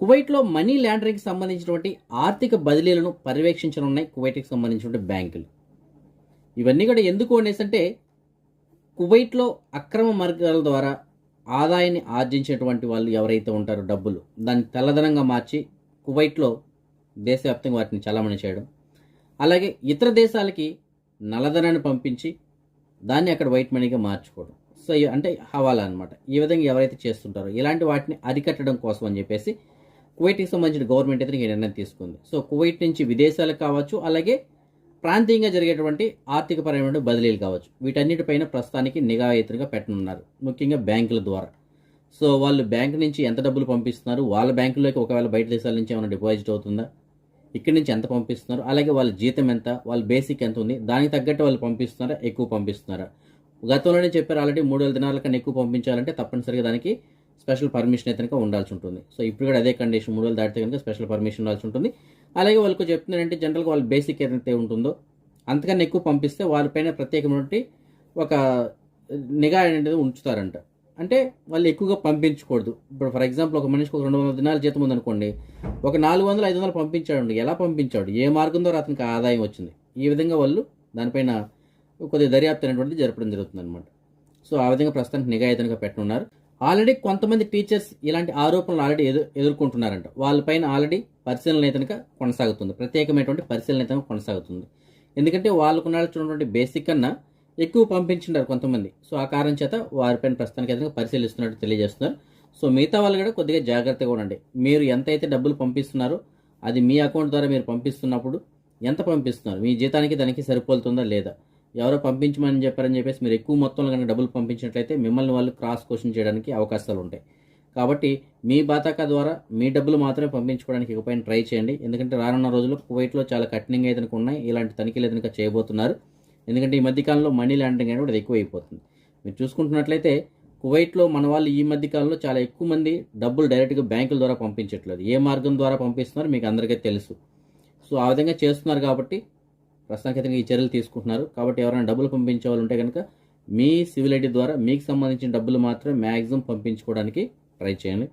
కువైట్లో మనీ లాండరింగ్కి సంబంధించినటువంటి ఆర్థిక బదిలీలను పర్యవేక్షించనున్నాయి కువైట్కి సంబంధించినటువంటి బ్యాంకులు. ఇవన్నీ కూడా ఎందుకు అనేసి అంటే కువైట్లో అక్రమ మార్గాల ద్వారా ఆదాయాన్ని ఆర్జించేటువంటి వాళ్ళు ఎవరైతే ఉంటారో డబ్బులు దాన్ని తెల్లదనంగా మార్చి కువైట్లో దేశవ్యాప్తంగా వాటిని చలామణి చేయడం అలాగే ఇతర దేశాలకి నల్లధనాన్ని పంపించి దాన్ని అక్కడ వైట్ మనీగా మార్చుకోవడం. సో అంటే హవాలా అనమాట ఈ విధంగా ఎవరైతే చేస్తుంటారో ఇలాంటి వాటిని అరికట్టడం కోసం అని చెప్పేసి కువైట్కి సంబంధించిన గవర్నమెంట్ అయితే ఈ నిర్ణయం తీసుకుంది. సో కువైట్ నుంచి విదేశాలకు కావచ్చు అలాగే ప్రాంతీయంగా జరిగేటువంటి ఆర్థికపరమైన బదిలీలు కావచ్చు. వీటన్నిటిపైన ప్రస్తుతానికి నిఘా ఎత్తుగా పెట్టనున్నారు ముఖ్యంగా బ్యాంకుల ద్వారా. సో వాళ్ళు బ్యాంక్ నుంచి ఎంత డబ్బులు పంపిస్తున్నారు? వాళ్ళ బ్యాంకులోకి ఒకవేళ బయట దేశాల నుంచి ఏమైనా డిపాజిట్ అవుతుందా? ఇక్కడి నుంచి ఎంత పంపిస్తున్నారు? అలాగే వాళ్ళ జీతం ఎంత? వాళ్ళ బేసిక్ ఎంత ఉంది? దానికి తగ్గట్టు వాళ్ళు పంపిస్తున్నారా? ఎక్కువ పంపిస్తున్నారా? గతంలోనే చెప్పారు ఆల్రెడీ మూడు వేల దినాల కన్నా ఎక్కువ పంపించాలంటే తప్పనిసరిగా దానికి స్పెషల్ పర్మిషన్ అయితే కనుక ఉండాల్సి ఉంటుంది. సో ఇప్పుడు కూడా అదే కండిషన్ మూడు వేలు దాటితే కనుక స్పెషల్ పర్మిషన్ ఉండాల్సి ఉంటుంది. అలాగే వాళ్ళకు చెప్తున్నారంటే జనరల్గా వాళ్ళ బేసిక్ ఏదైతే ఉంటుందో అంతకన్నా ఎక్కువ పంపిస్తే వాళ్ళపైన ప్రత్యేకమైనటువంటి ఒక నిఘా అనేది ఉంచుతారంట. అంటే వాళ్ళు ఎక్కువగా పంపించకూడదు. ఇప్పుడు ఫర్ ఎగ్జాంపుల్ ఒక మనిషికి ఒక రెండు వందల దినాల జీతం ఉందనుకోండి ఒక నాలుగు వందలు ఐదు వందలు పంపించాడు ఎలా పంపించాడు ఏ మార్గం ద్వారా అతనికి ఆదాయం వచ్చింది? ఈ విధంగా వాళ్ళు దానిపైన కొద్దిగా దర్యాప్తు అనేటువంటిది జరపడం జరుగుతుంది అనమాట సో ఆ విధంగా ప్రస్తుతానికి నిఘా ఎదురుగా పెట్టనున్నారు. ఆల్రెడీ కొంతమంది టీచర్స్ ఇలాంటి ఆరోపణలు ఆల్రెడీ ఎదు ఎదుర్కొంటున్నారంట. వాళ్ళపైన ఆల్రెడీ పరిశీలన అయితే కొనసాగుతుంది. ప్రత్యేకమైనటువంటి పరిశీలన అయితే కొనసాగుతుంది. ఎందుకంటే వాళ్ళకు ఉన్నటువంటి బేసిక్ కన్నా ఎక్కువ పంపించినారు కొంతమంది. సో ఆ కారణం చేత వారిపైన ప్రస్తుతానికి అయితే పరిశీలిస్తున్నట్టు తెలియజేస్తున్నారు. సో మిగతా వాళ్ళు కూడా కొద్దిగా జాగ్రత్తగా ఉండండి. మీరు ఎంత అయితే డబ్బులు పంపిస్తున్నారో అది మీ అకౌంట్ ద్వారా మీరు పంపిస్తున్నప్పుడు ఎంత పంపిస్తున్నారు? మీ జీతానికి దానికి సరిపోతుందా లేదా? ఎవరో పంపించమని చెప్పారని చెప్పేసి మీరు ఎక్కువ మొత్తంలో కనుక డబ్బులు పంపించినట్లయితే మిమ్మల్ని వాళ్ళు క్రాస్ క్వశ్చన్ చేయడానికి అవకాశాలు ఉంటాయి. కాబట్టి మీ బాతాకా ద్వారా మీ డబ్బులు మాత్రమే పంపించుకోవడానికి ఇకపైన ట్రై చేయండి. ఎందుకంటే రానున్న రోజుల్లో కువైట్లో చాలా కఠినంగా ఏదైనా ఉన్నాయి. ఇలాంటి తనిఖీలు ఏదైనా చేయబోతున్నారు. ఎందుకంటే ఈ మధ్యకాలంలో మనీ లాండరింగ్ అనేది కూడా ఎక్కువ అయిపోతుంది మీరు చూసుకుంటున్నట్లయితే కువైట్లో మన వాళ్ళు ఈ మధ్య కాలంలో చాలా ఎక్కువ మంది డబ్బులు డైరెక్ట్గా బ్యాంకుల ద్వారా పంపించట్లేదు. ఏ మార్గం ద్వారా పంపిస్తున్నారో మీకు అందరికీ తెలుసు. సో ఆ విధంగా చేస్తున్నారు కాబట్టి ప్రస్తుతానికి ఈ చర్యలు తీసుకుంటున్నారు. కాబట్టి ఎవరైనా డబ్బులు పంపించే వాళ్ళు ఉంటే కనుక మీ సివిల్ ఐడి ద్వారా మీకు సంబంధించిన డబ్బులు మాత్రం మ్యాక్సిమం పంపించుకోవడానికి ట్రై చేయండి.